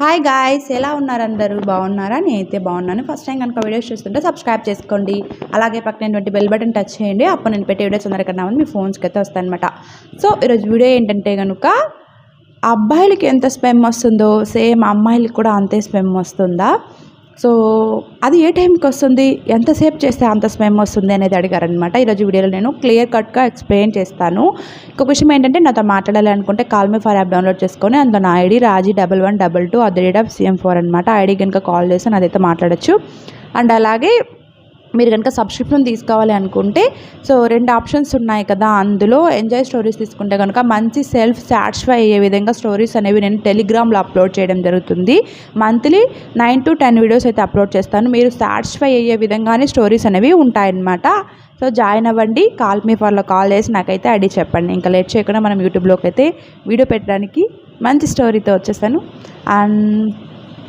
Hi guys ఎలా ఉన్నారు అందరూ? బాగున్నారా? నేనైతే బాగున్నాను. ఫస్ట్ టైం కనుక వీడియోస్ చూస్తుంటే సబ్స్క్రైబ్ చేసుకోండి. అలాగే పక్కనటువంటి బెల్ బటన్ టచ్ చేయండి. అప్పుడు నేను పెట్టే వీడియోస్ అందరికన్నా మీ ఫోన్స్కి అయితే వస్తాయన్నమాట. సో ఈరోజు వీడియో ఏంటంటే కనుక అబ్బాయిలకి ఎంత స్పెమ్ వస్తుందో సేమ్ అమ్మాయిలకి కూడా అంతే స్పెమ్ వస్తుందా? సో అది ఏ టైంకి వస్తుంది? ఎంతసేపు చేస్తే అంత స్మెమ్ వస్తుంది అనేది అడిగారనమాట ఈరోజు వీడియోలో నేను క్లియర్ కట్గా ఎక్స్ప్లెయిన్ చేస్తాను. ఇంకొక విషయం ఏంటంటే నాతో మాట్లాడాలి అనుకుంటే call me for app download చేసుకొని అందులో నా ID Raji double one double two at the rate of CM four అనమాట ఐడి కనుక కాల్ చేసి నాదైతే మాట్లాడచ్చు. అండ్ అలాగే మీరు కనుక సబ్స్క్రిప్షన్ తీసుకోవాలి అనుకుంటే సో రెండు ఆప్షన్స్ ఉన్నాయి కదా అందులో ఎంజాయ్ స్టోరీస్ తీసుకుంటే కనుక మంచి సెల్ఫ్ సాటిస్ఫై అయ్యే విధంగా స్టోరీస్ అనేవి నేను టెలిగ్రామ్లో అప్లోడ్ చేయడం జరుగుతుంది. Monthly nine to ten videos అయితే అప్లోడ్ చేస్తాను. మీరు సాటిస్ఫై అయ్యే విధంగానే స్టోరీస్ అనేవి ఉంటాయన్నమాట. సో జాయిన్ అవ్వండి. కాల్ మీ ఫర్లో కాల్ చేసి నాకైతే ఐడి చెప్పండి. ఇంకా లేట్ చేయకుండా మనం యూట్యూబ్లోకి అయితే వీడియో పెట్టడానికి మంచి స్టోరీతో వచ్చేసాను అండ్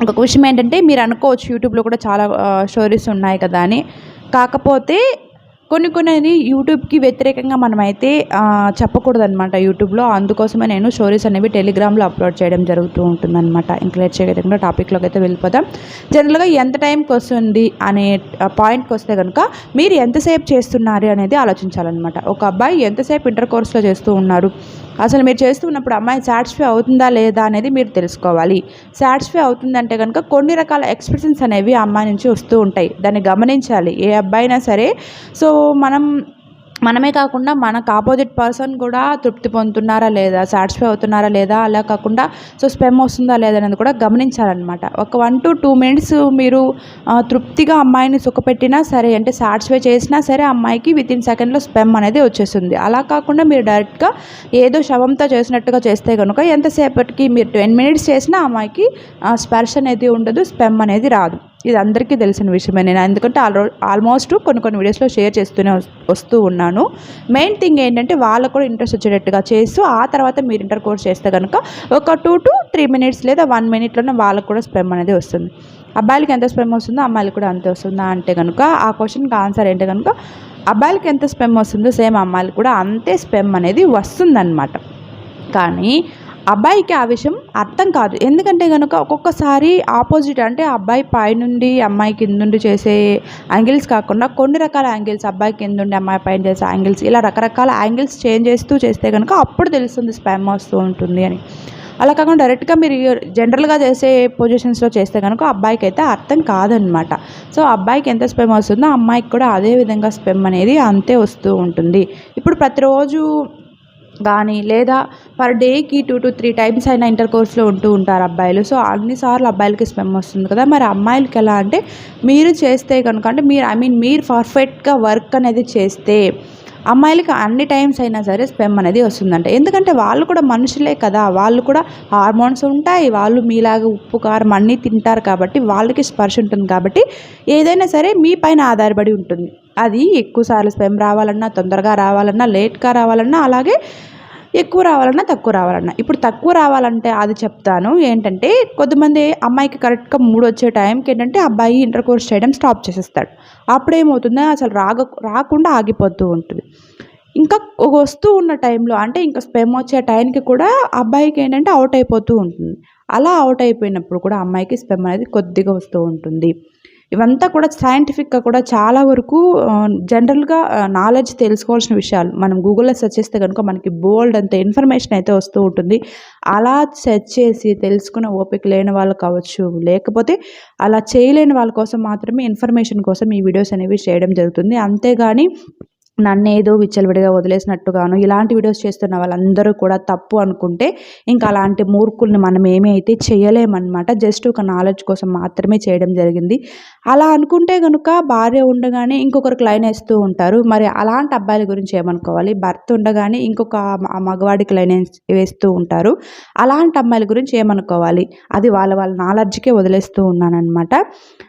ఇంకొక విషయం ఏంటంటే మీరు అనుకోవచ్చు యూట్యూబ్లో కూడా చాలా స్టోరీస్ ఉన్నాయి కదా అని. కాకపోతే కొన్ని కొన్ని యూట్యూబ్కి వ్యతిరేకంగా మనమైతే చెప్పకూడదు అనమాట యూట్యూబ్లో. అందుకోసమే నేను స్టోరీస్ అనేవి టెలిగ్రామ్లో అప్లోడ్ చేయడం జరుగుతూ ఉంటుందన్నమాట. ఇంకా చేయకుండా టాపిక్లోకి అయితే వెళ్ళిపోదాం. జనరల్గా ఎంత టైంకి వస్తుంది అనే పాయింట్కి వస్తే కనుక మీరు ఎంతసేపు చేస్తున్నారు అనేది ఆలోచించాలన్నమాట. ఒక అబ్బాయి ఎంతసేపు ఇంటర్ కోర్స్లో చేస్తూ ఉన్నారు? అసలు మీరు చేస్తున్నప్పుడు అమ్మాయి సాటిస్ఫై అవుతుందా లేదా అనేది మీరు తెలుసుకోవాలి. సాటిస్ఫై అవుతుందంటే కనుక కొన్ని రకాల ఎక్స్ప్రెషన్స్ అనేవి అమ్మాయి నుంచి వస్తూ ఉంటాయి. దాన్ని గమనించాలి. ఏ అబ్బాయి అయినా సరే సో మనం మనమే కాకుండా మనకు ఆపోజిట్ పర్సన్ కూడా తృప్తి పొందుతున్నారా లేదా? సాటిస్ఫై అవుతున్నారా లేదా? అలా కాకుండా సో స్పెమ్ వస్తుందా లేదా అనేది కూడా గమనించాలన్నమాట. ఒక వన్ టు టూ మినిట్స్ మీరు తృప్తిగా అమ్మాయిని సుఖపెట్టినా సరే అంటే సాటిస్ఫై చేసినా సరే అమ్మాయికి విత్ ఇన్ సెకండ్లో స్పెమ్ అనేది వచ్చేస్తుంది. అలా కాకుండా మీరు డైరెక్ట్గా ఏదో శవంతో చేసినట్టుగా చేస్తే కనుక ఎంతసేపటికి మీరు టెన్ మినిట్స్ చేసినా అమ్మాయికి స్పర్శ అనేది ఉండదు స్పెమ్ అనేది రాదు. ఇది అందరికీ తెలిసిన విషయమే. నేను ఎందుకంటే ఆల్ ఆల్మోస్ట్ కొన్ని కొన్ని వీడియోస్లో షేర్ చేస్తూనే వస్తూ ఉన్నాను. మెయిన్ థింగ్ ఏంటంటే వాళ్ళకు కూడా ఇంట్రెస్ట్ వచ్చేటట్టుగా చేస్తూ ఆ తర్వాత మీరు ఇంటర్ కోర్స్ చేస్తే కనుక ఒక టూ టు త్రీ మినిట్స్ లేదా వన్ మినిట్లోనే వాళ్ళకు కూడా స్పెమ్ అనేది వస్తుంది. అబ్బాయిలకి ఎంత స్పెమ్ వస్తుందో అమ్మాయిలకి కూడా అంతే వస్తుందా అంటే కనుక ఆ క్వశ్చన్కి ఆన్సర్ ఏంటి కనుక అబ్బాయిలకి ఎంత స్పెమ్ వస్తుందో సేమ్ అమ్మాయిలకు కూడా అంతే స్పెమ్ అనేది వస్తుందన్నమాట. కానీ అబ్బాయికి ఆ విషయం అర్థం కాదు. ఎందుకంటే కనుక ఒక్కొక్కసారి ఆపోజిట్ అంటే అబ్బాయి పైనుండి అమ్మాయి కిందుండి చేసే యాంగిల్స్ కాకుండా కొన్ని రకాల యాంగిల్స్ అబ్బాయి కిందుండి అమ్మాయి పైన చేసే యాంగిల్స్ ఇలా రకరకాల యాంగిల్స్ చేంజ్ చేస్తూ చేస్తే కనుక అప్పుడు తెలుస్తుంది స్పామ్ వస్తూ ఉంటుంది అని. అలా కాకుండా డైరెక్ట్గా మీరు జనరల్గా చేసే పొజిషన్స్లో చేస్తే కనుక అబ్బాయికి అయితే అర్థం కాదనమాట. సో అబ్బాయికి ఎంత స్పెమ్ వస్తుందో అమ్మాయికి కూడా అదే విధంగా స్పెమ్ అనేది అంతే వస్తూ ఉంటుంది. ఇప్పుడు ప్రతిరోజు కానీ లేదా పర్ డేకి టూ టు త్రీ టైమ్స్ అయినా ఇంటర్ కోర్స్లో ఉంటూ ఉంటారు అబ్బాయిలు. సో అన్నిసార్లు అబ్బాయిలకి స్పెమ్ వస్తుంది కదా. మరి అమ్మాయిలకి ఎలా అంటే మీరు చేస్తే కనుక అంటే మీరు ఐ మీన్ మీరు పర్ఫెక్ట్గా వర్క్ అనేది చేస్తే అమ్మాయిలకి అన్ని టైమ్స్ అయినా సరే స్పెమ్ అనేది వస్తుందంట. ఎందుకంటే వాళ్ళు కూడా మనుషులే కదా. వాళ్ళు కూడా హార్మోన్స్ ఉంటాయి. వాళ్ళు మీలాగా ఉప్పు కారం అన్నీ తింటారు కాబట్టి వాళ్ళకి స్పర్శ ఉంటుంది కాబట్టి ఏదైనా సరే మీ పైన ఆధారపడి ఉంటుంది. అది ఎక్కువసార్లు స్పెమ్ రావాలన్నా తొందరగా రావాలన్నా లేట్గా రావాలన్నా అలాగే ఎక్కువ రావాలన్నా తక్కువ రావాలన్నా. ఇప్పుడు తక్కువ రావాలంటే అది చెప్తాను. ఏంటంటే కొద్దిమంది అమ్మాయికి కరెక్ట్గా మూడు వచ్చే టైంకి ఏంటంటే అబ్బాయి ఇంటర్ కోర్స్ చేయడం స్టాప్ చేసేస్తాడు. అప్పుడేమవుతుందో అసలు రాగ రాకుండా ఆగిపోతూ ఉంటుంది. ఇంకా వస్తూ ఉన్న టైంలో అంటే ఇంకా స్పెమ్ వచ్చే టైంకి కూడా అబ్బాయికి ఏంటంటే అవుట్ అయిపోతూ ఉంటుంది. అలా అవుట్ అయిపోయినప్పుడు కూడా అమ్మాయికి స్పెమ్ అనేది కొద్దిగా వస్తూ ఉంటుంది. ఇవంతా కూడా సైంటిఫిక్గా కూడా చాలా వరకు జనరల్గా నాలెడ్జ్ తెలుసుకోవాల్సిన విషయాలు. మనం గూగుల్లో సెర్చ్ చేస్తే కనుక మనకి బోల్డ్ అంత ఇన్ఫర్మేషన్ అయితే వస్తూ ఉంటుంది. అలా సెర్చ్ చేసి తెలుసుకున్న ఓపిక లేని వాళ్ళు కావచ్చు లేకపోతే అలా చేయలేని వాళ్ళ కోసం మాత్రమే ఇన్ఫర్మేషన్ కోసం ఈ వీడియోస్ అనేవి చేయడం జరుగుతుంది. అంతేగాని నన్ను ఏదో విచ్చలవిడిగా వదిలేసినట్టుగాను ఇలాంటి వీడియోస్ చేస్తున్న వాళ్ళందరూ కూడా తప్పు అనుకుంటే ఇంకా అలాంటి మూర్ఖుల్ని మనం ఏమీ అయితే చేయలేమన్నమాట. జస్ట్ ఒక నాలెడ్జ్ కోసం మాత్రమే చేయడం జరిగింది. అలా అనుకుంటే కనుక భార్య ఉండగానే ఇంకొకరికి లైన్ వేస్తూ ఉంటారు. మరి అలాంటి అబ్బాయిల గురించి ఏమనుకోవాలి? భర్త ఉండగానే ఇంకొక మగవాడికి లైన్ వేస్తూ ఉంటారు. అలాంటి అమ్మాయిల గురించి ఏమనుకోవాలి? అది వాళ్ళ వాళ్ళ నాలెడ్జ్కే వదిలేస్తూ ఉన్నానమాట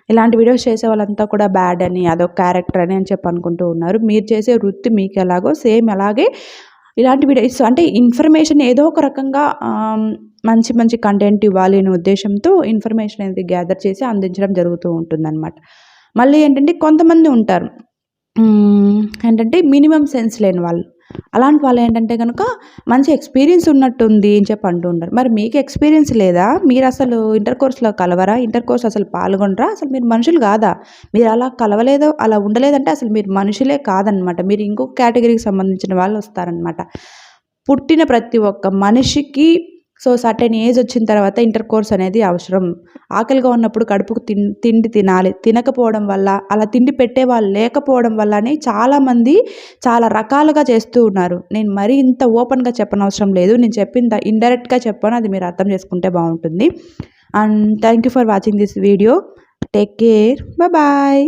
ఇలాంటి వీడియోస్ చేసే వాళ్ళంతా కూడా బ్యాడ్ అని అదొక క్యారెక్టర్ అని అని చెప్పి అనుకుంటూ ఉన్నారు. మీరు చేసే వృత్తి మీకు ఎలాగో సేమ్ అలాగే ఇలాంటి వీడియోస్ అంటే ఇన్ఫర్మేషన్ ఏదో ఒక రకంగా మంచి మంచి కంటెంట్ ఇవ్వాలి అనే ఉద్దేశంతో ఇన్ఫర్మేషన్ అనేది గ్యాదర్ చేసి అందించడం జరుగుతూ ఉంటుందన్నమాట. మళ్ళీ ఏంటంటే కొంతమంది ఉంటారు. ఏంటంటే మినిమం సెన్స్ లేని వాళ్ళు. అలాంటి వాళ్ళు ఏంటంటే కనుక మంచి ఎక్స్పీరియన్స్ ఉన్నట్టుంది అని చెప్పి అంటూ ఉంటారు. మరి మీకు ఎక్స్పీరియన్స్ లేదా? మీరు అసలు ఇంటర్ కోర్స్లో కలవరా? ఇంటర్ కోర్స్ అసలు పాల్గొనరా? అసలు మీరు మనుషులు కాదా? మీరు అలా కలవలేదు అలా ఉండలేదంటే అసలు మీరు మనుషులే కాదనమాట. మీరు ఇంకొక కేటగిరీకి సంబంధించిన వాళ్ళు వస్తారనమాట. పుట్టిన ప్రతి ఒక్క మనిషికి సో సర్టెన్ ఏజ్ వచ్చిన తర్వాత ఇంటర్ కోర్స్ అనేది అవసరం. ఆకలిగా ఉన్నప్పుడు కడుపుకు తిండి తినాలి. తినకపోవడం వల్ల అలా తిండి పెట్టే వాళ్ళు లేకపోవడం వల్లనే చాలామంది చాలా రకాలుగా చేస్తూ ఉన్నారు. నేను మరీ ఇంత ఓపెన్గా చెప్పనవసరం లేదు. నేను చెప్పింది ఇండైరెక్ట్గా చెప్పాను. అది మీరు అర్థం చేసుకుంటే బాగుంటుంది. And thank you for watching this video. Take care. Bye.